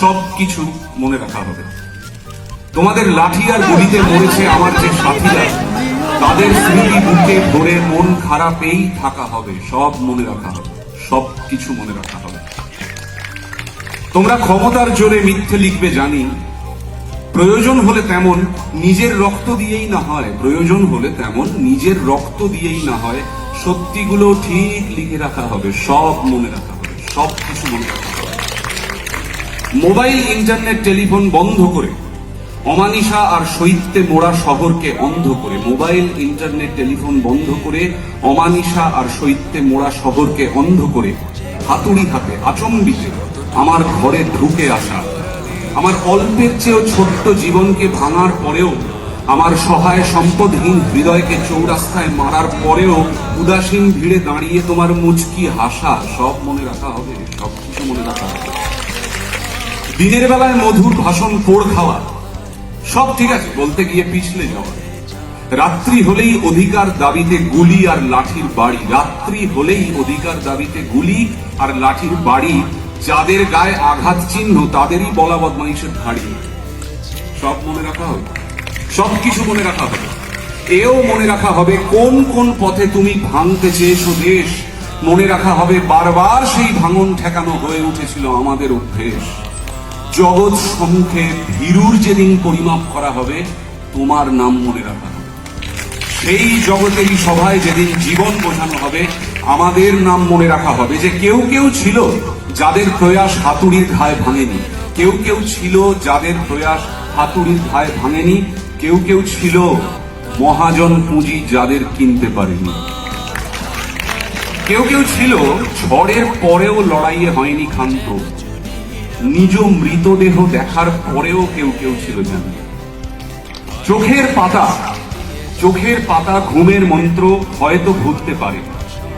সব কিছু মনে রাখা হবে। তোমাদের লাঠি আর গুলিতে মরেছে আমার যে সাথীরা, তাদের স্মৃতি বুকে ধরে মন খারাপেই থাকা হবে, সব মনে রাখা হবে সব কিছু মনে রাখা হবে। তোমরা ক্ষমতার জোরে মিথ্যে লিখবে জানি, প্রয়োজন হলে তেমন নিজের রক্ত দিয়েই না হয়, প্রয়োজন হলে তেমন নিজের রক্ত দিয়েই না হয়, সত্যিগুলো ঠিক লিখে রাখা হবে, সব মনে রাখা হবে সব কিছু মনে রাখা মোবাইল, ইন্টারনেট, টেলিফোন বন্ধ করে অমানিসা আর শৈত্যে মোড়া শহরকে অন্ধ করে, মোবাইল, ইন্টারনেট, টেলিফোন বন্ধ করে অমানিসা আর শৈত্যে মোড়া শহরকে অন্ধ করে হাতুড়ি হাতে, আচম্বিতে আমার ঘরে ঢুকে আসা। আমার অল্পের চেয়েও ছোট্ট জীবনকে ভাঙার পরেও, আমার সহায় সম্পদহীন হৃদয়কে চৌরাস্তায় মারার পরেও উদাসীন ভিড়ে দাঁড়িয়ে তোমার মুচকি হাসা, সব মনে রাখা হবে সব কিছু মনে রাখা হবে। দিনের বেলায় মধুর ভাষণ পোড় খাওয়া। সব ঠিক আছে, বলতে গিয়ে পিছলে যাওয়া। রাত্রি হলেই অধিকার দাবিতে গুলি আর লাঠির বাড়ি। রাত্রি হলেই অধিকার দাবিতে গুলি আর লাঠির বাড়ি। যাদের গায়ে আঘাত চিহ্ন, তাদেরই বলা বদমাইশের ধাড়ি। সব মনে রাখা হবে। সব কিছু মনে রাখা হবে। এও মনে রাখা হবে কোন কোন পথে তুমি ভাঙতে চেয়েছো দেশ। মনে রাখা হবে বারবার সেই ভাঙন ঠেকানো হয়ে উঠেছিল আমাদের অভ্যেস। জগৎ সম্মুখে ভীরুর যেদিন পরিমাপ করা হবে, তোমার নাম মনে রাখা হবে। সেই জগতেরই সভায় যেদিন জীবন বোঝানো হবে, আমাদের নাম মনে রাখা হবে যে কেউ কেউ ছিল যাদের প্রয়াস হাতুড়ির ঘায়ে ভাঙেনি। কেউ কেউ ছিল যাদের প্রয়াস হাতুড়ির ঘায়ে ভাঙেনি। কেউ কেউ ছিল মহাজন পুঁজি যাদের কিনতে পারেনি। কেউ কেউ ছিল ঝড়ের পরেও লড়াইয়ে হয়নি ক্ষান্ত। নিজ মৃতদেহ দেখার পরেও কেউ কেউ ছিল জানি। চোখের পাতা চোখের পাতা ঘুমের মন্ত্র হয়তো ভুলতে পারে।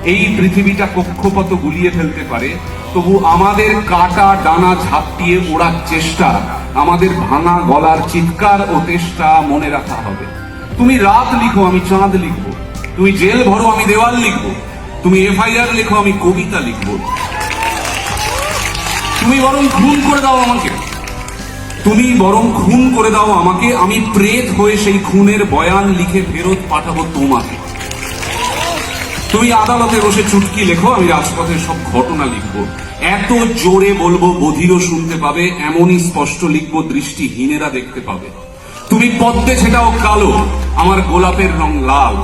এই পৃথিবীটা কক্ষপথ গুলিয়ে ফেলতে পারে। তবু আমাদের কাটা ডানা ঝাপটিয়ে ওড়ার চেষ্টা, আমাদের ভাঙা গলার চিৎকার ও তেষ্টা মনে রাখা হবে। তুমি রাত লিখো, আমি চাঁদ লিখব। তুমি জেল ভরো, আমি দেওয়াল লিখব। তুমি এফআইআর লিখো, আমি কবিতা লিখব। তুমি বরং খুন করে দাও আমাকে। তুমি বরং খুন করে দাও আমাকে। আমি প্রেত হয়ে সেই খুনের বয়ান লিখে ফেরত পাঠাবো তোমাকে। তুমি আদালতে বসে চুটকি লেখো, আমি রাজপথের সব ঘটনা লিখব। এত জোরে বলব, বধিরও শুনতে পাবে, এমনই স্পষ্ট লিখব, দৃষ্টিহীনেরা দেখতে পাবে। তুমি পদ্মে ছেটাও কালো, আমার গোলাপের রং লাল।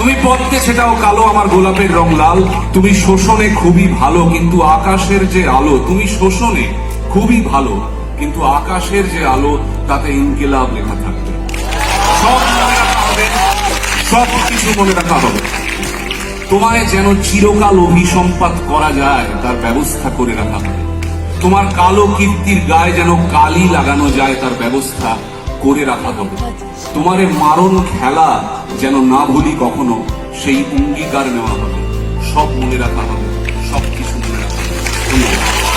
তুমি পদ্মে সেটাও কালো, আমার গোলাপের রং লাল। তুমি শোষণে খুবই ভালো, কিন্তু আকাশের যে আলো, তুমি শোষণে খুবই ভালো, কিন্তু আকাশের যে আলো, তাতে ইনকিলাব লেখা থাকবে। সব মনে রাখা হবে, সব কিছু মনে রাখা হবে। তোমায় যেন চিরকাল অভিসম্পাত করা যায়, তার ব্যবস্থা করে রাখা হবে। তোমার কালো কীর্তির গায়ে যেন কালি লাগানো যায়, তার ব্যবস্থা করে রাখা হবে। তোমারে মারণ খেলা যেন না ভুলি কখনো, সেই অঙ্গীকার নেওয়া হবে। সব মনে রাখা হবে সব কিছু মনে রাখা হবে।